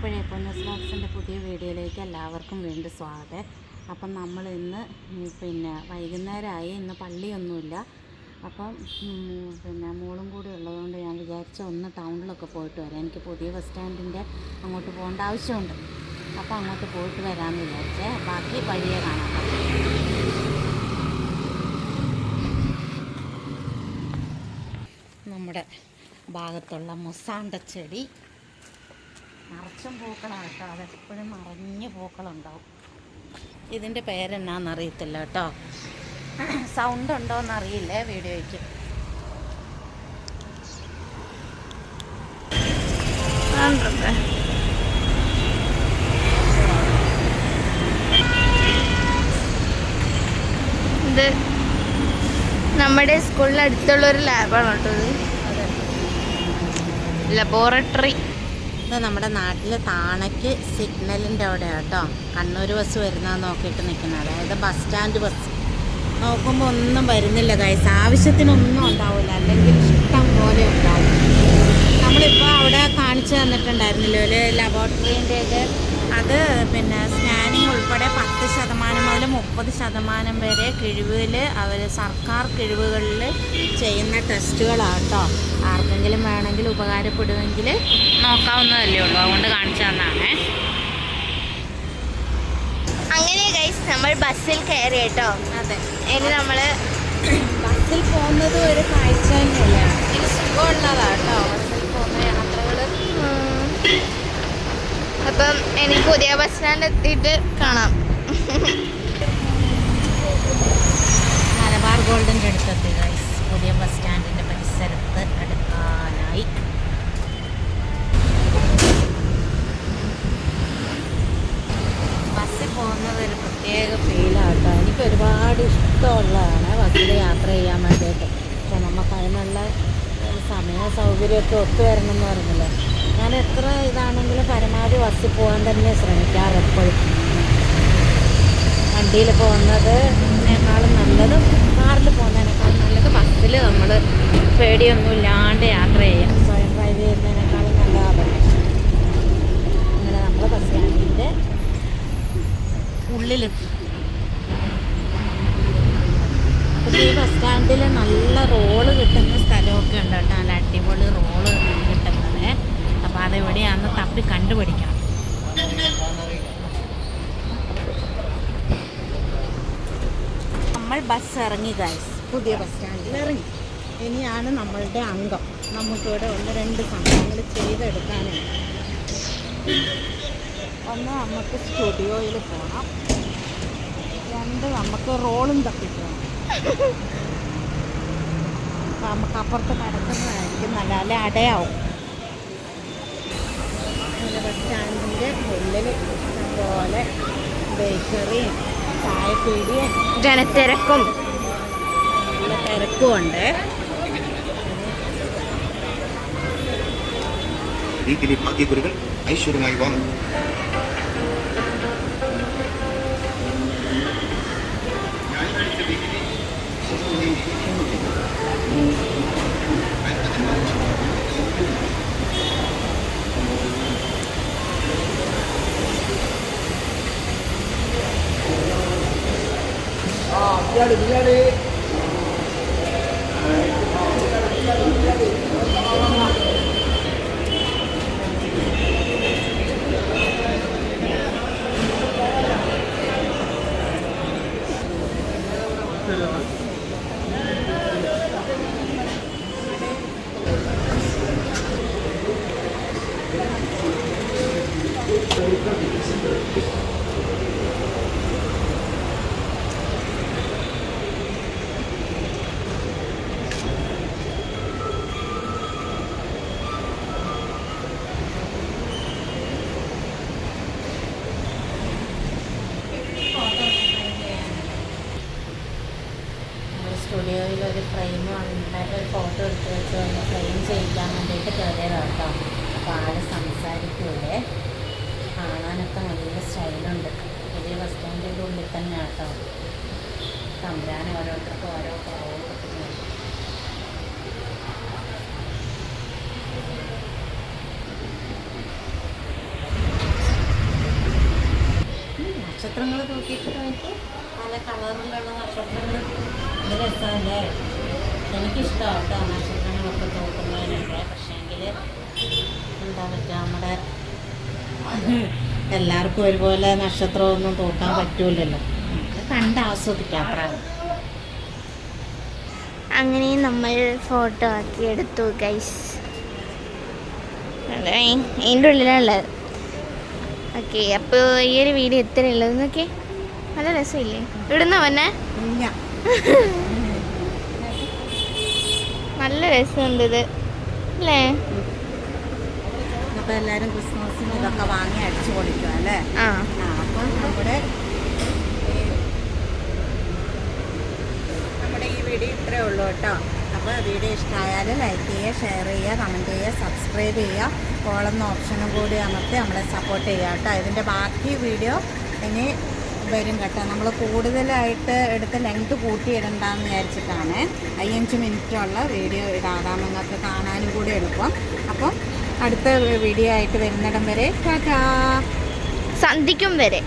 അപ്പോഴേ പൊന്നസ് ബോക്സിന്റെ പുതിയ വീഡിയോയിലേക്ക് എല്ലാവർക്കും വീണ്ടും സ്വാഗതം. അപ്പം നമ്മൾ ഇന്ന് പിന്നെ വൈകുന്നേരമായി ഇന്ന് പള്ളിയൊന്നുമില്ല. അപ്പം പിന്നെ മോളും കൂടി ഉള്ളതുകൊണ്ട് ഞാൻ വിചാരിച്ച ഒന്ന് ടൗണിലൊക്കെ പോയിട്ട് വരാം. എനിക്ക് പുതിയ ബസ് സ്റ്റാൻഡിന്റെ അങ്ങോട്ട് പോകേണ്ട ആവശ്യമുണ്ട്. അപ്പം അങ്ങോട്ട് പോയിട്ട് വരാമെന്ന് വിചാരിച്ചേ. ബാക്കി വഴിയെ കാണാം. നമ്മുടെ ഭാഗത്തുള്ള മുസാണ്ട ചെടി നിറച്ചും പൂക്കളാണ് കേട്ടോ. അതെപ്പോഴും നിറഞ്ഞ പൂക്കളുണ്ടാവും. ഇതിന്റെ പേരെന്നാന്നറിയത്തില്ല കേട്ടോ. സൗണ്ട് ഉണ്ടോയെന്നറിയില്ലേ വീഡിയോയ്ക്ക് ഇത് നമ്മുടെ സ്കൂളിന് അടുത്തുള്ള ഒരു ലാബാണ് കേട്ടോ ഇത്. ലബോറട്ടറി ഇത് നമ്മുടെ നാട്ടിൽ താണയ്ക്ക് സിഗ്നലിന്റെ അവിടെ കേട്ടോ. കണ്ണൂർ ബസ് വരുന്നത് നോക്കിയിട്ട് നിൽക്കുന്നത്. അതായത് ബസ് സ്റ്റാൻഡ് ബസ്. നോക്കുമ്പോൾ ഒന്നും വരുന്നില്ല കൈസ് ആവശ്യത്തിനൊന്നും ഉണ്ടാവില്ല. അല്ലെങ്കിൽ ഇഷ്ടം പോലെ ഉണ്ടാവും. നമ്മളിപ്പോൾ അവിടെ കാണിച്ചു തന്നിട്ടുണ്ടായിരുന്നില്ല? ഒരു ലബോറട്ടറീന്റെ അത് പിന്നെ സ്കാനിങ് ഉൾപ്പെടെ പത്ത് ശതമാനം മുതൽ മുപ്പത് ശതമാനം വരെ കിഴിവിൽ അവർ സർക്കാർ കിഴിവുകളിൽ ചെയ്യുന്ന ടെസ്റ്റുകളാണ് കേട്ടോ ആർക്കെങ്കിലും വേണമെങ്കിൽ ഉപകാരപ്പെടുമെങ്കിൽ നോക്കാവുന്നതല്ലേ ഉള്ളൂ. അതുകൊണ്ട് കാണിച്ചു തന്നാണേ. അങ്ങനെ ഗൈസ് നമ്മൾ ബസ്സിൽ കയറി കേട്ടോ. അതെ. ഇനി നമ്മൾ ബസ്സിൽ പോകുന്നത് ഒരു കാഴ്ച തന്നെയല്ല? ഇനി സുഖമുള്ളതാണ് കേട്ടോ ബസ്സിൽ പോകുന്ന യാത്രകൾ അപ്പം എനിക്ക് പുതിയ ബസ് സ്റ്റാൻഡ് എത്തിയിട്ട് കാണാം. ഗോൾഡിന്റെ അടുത്തെത്തി ഗൈസ് പുതിയ ബസ് സ്റ്റാൻഡിന്റെ പരിസരത്ത് അടുക്കാനായി. ബസ്സിൽ പോകുന്നത് ഒരു പ്രത്യേക ഫീലാട്ടോ എനിക്ക് ഒരുപാട് ഇഷ്ടമുള്ളതാണ് ബസ്സിൽ യാത്ര ചെയ്യാൻ വേണ്ടിയിട്ട്. പക്ഷെ നമുക്ക് അതിനുള്ള സമയ സൗകര്യമൊക്കെ ഒത്തു വരണം എന്ന് പറഞ്ഞില്ലേ. ഞാൻ എത്ര ഇതാണെങ്കിലും പരമാവധി ബസ്സിൽ പോകാൻ തന്നെ ശ്രമിക്കാറ് എപ്പോഴും. വണ്ടിയിൽ പോകുന്നതിനേക്കാളും നല്ലത് കാറിൽ പോകുന്നതിനേക്കാളും നല്ലത് ബസ്സിൽ നമ്മൾ പേടിയൊന്നും ഇല്ലാണ്ട് യാത്ര ചെയ്യാം. സ്വയം ഡ്രൈവ് ചെയ്യുന്നതിനേക്കാളും നല്ലതാണ് അങ്ങനെ നമ്മൾ ബസ് സ്റ്റാൻഡിന്റെ ഉള്ളിൽ പക്ഷേ ഈ ബസ് സ്റ്റാൻഡിൽ നല്ല റോൾ കിട്ടുന്ന സ്ഥലമൊക്കെ ഉണ്ട് കേട്ടോ. നല്ല അടിപൊളി റോൾ കിട്ടുന്നത്. അപ്പോൾ അതെവിടെയാണെന്ന് തപ്പി കണ്ടുപിടിക്കണം. നമ്മൾ ബസ് ഇറങ്ങി ഗൈസ് പുതിയ ബസ് സ്റ്റാൻഡിൽ. ഇറങ്ങി. ഇനിയാണ് നമ്മളുടെ അംഗം. നമുക്കിവിടെ ഒന്ന് രണ്ട് സംഭവങ്ങൾ ചെയ്തെടുക്കാനുണ്ട് ഒന്ന് നമുക്ക് സ്റ്റുഡിയോയിൽ പോകണം രണ്ട് നമുക്ക് റോളും തപ്പിക്കണം. അപ്പം നമുക്ക് അപ്പുറത്ത് നടക്കുന്നതായിരിക്കും നല്ല അല്ലെ അടയാവും. ബസ് സ്റ്റാൻഡിന്റെ ഉള്ളിൽ ഇഷ്ടംപോലെ ബേക്കറിയും ചായപ്പീടിയും ജനത്തിരക്കും. നല്ല തിരക്കുമുണ്ട്. ഇതിലെ ഭാഗ്യക്കുറികൾ ഐശ്വര്യമായി വാങ്ങും നമ്മുടെ സ്റ്റുഡിയോയിൽ ഒരു ഫ്രെയിം ഉണ്ടായിട്ട് ഒരു ഫോട്ടോ എടുത്ത് വെച്ച് ഒന്ന് ഫ്രെയിം ചെയ്യിക്കാൻ വേണ്ടിയിട്ട് കയറിയതാണ് കേട്ടോ. അപ്പോൾ ആൾ സംസാരിക്കൂലേ കാണാനൊക്കെ നല്ല സ്റ്റൈലുണ്ട് വലിയ ബസ് സ്റ്റാൻഡിന്റെ ഉള്ളിൽ തന്നെ കേട്ടോ. തമ്പുരാൻ ഓരോരുത്തർക്ക് ഓരോ കുറവ് നക്ഷത്രങ്ങൾ നോക്കിയിട്ട് നോക്കി പല കളറിലുള്ള നക്ഷത്രങ്ങൾ ഇത് രസമല്ലേ? എനിക്കിഷ്ടമാണ് കേട്ടോ നക്ഷത്രങ്ങളൊക്കെ നോക്കുന്നതിനൊക്കെ പക്ഷേങ്കിൽ എന്താ പറ്റുക നമ്മുടെ എല്ലാവർക്കും ഒരുപോലെ നക്ഷത്രമൊന്നും തോക്കാൻ പറ്റൂലല്ലോ. നമുക്ക് കണ്ട് ആസ്വദിക്കാം. പ്രായം അങ്ങനെ നമ്മൾ ഫോട്ടോ ആക്കി എടുത്തു ഗൈസ് അതെ അതിന്റെ ഉള്ളിലുള്ളത് ഓക്കെ അപ്പോൾ ഈ ഒരു വീഡിയോ എത്ര ഉള്ളത് നോക്കിയേ നല്ല രസമില്ലേ? ഇവിടുന്ന് വന്നെ ഇല്ല. നല്ല രസമുണ്ട് ഇത്. അല്ലേ? അപ്പൊ എല്ലാരും ക്രിസ്മസിന് ഇതൊക്കെ വാങ്ങി അടിച്ചു കൊടുക്കുക അല്ലേ? ആ. അപ്പം നമ്മുടെ നമ്മുടെ ഈ വീഡിയോ ഇത്രേ ഉള്ളൂ കേട്ടോ. അപ്പോൾ വീഡിയോ ഇഷ്ടമായാൽ ലൈക്ക് ചെയ്യുക ഷെയർ ചെയ്യുക കമന്റ് ചെയ്യുക സബ്സ്ക്രൈബ് ചെയ്യുക. കോളെന്ന ഓപ്ഷനും കൂടി അമർത്തി നമ്മളെ സപ്പോർട്ട് ചെയ്യുക കേട്ടോ. ഇതിന്റെ ബാക്കി വീഡിയോ ഇനി വരും കേട്ടോ. നമ്മൾ കൂടുതലായിട്ട് എടുത്ത് ലെങ്ത് കൂട്ടിയിടണ്ടെന്ന് വിചാരിച്ചിട്ടാണ് അയ്യഞ്ച് മിനിറ്റുള്ള വീഡിയോ ഇടാതാം നിങ്ങൾക്ക് കാണാനും കൂടി എളുപ്പം. അപ്പം അടുത്ത വീഡിയോ ആയിട്ട് വരുന്നിടം വരെ ടാറ്റാ. സന്ധിക്കും വരെ.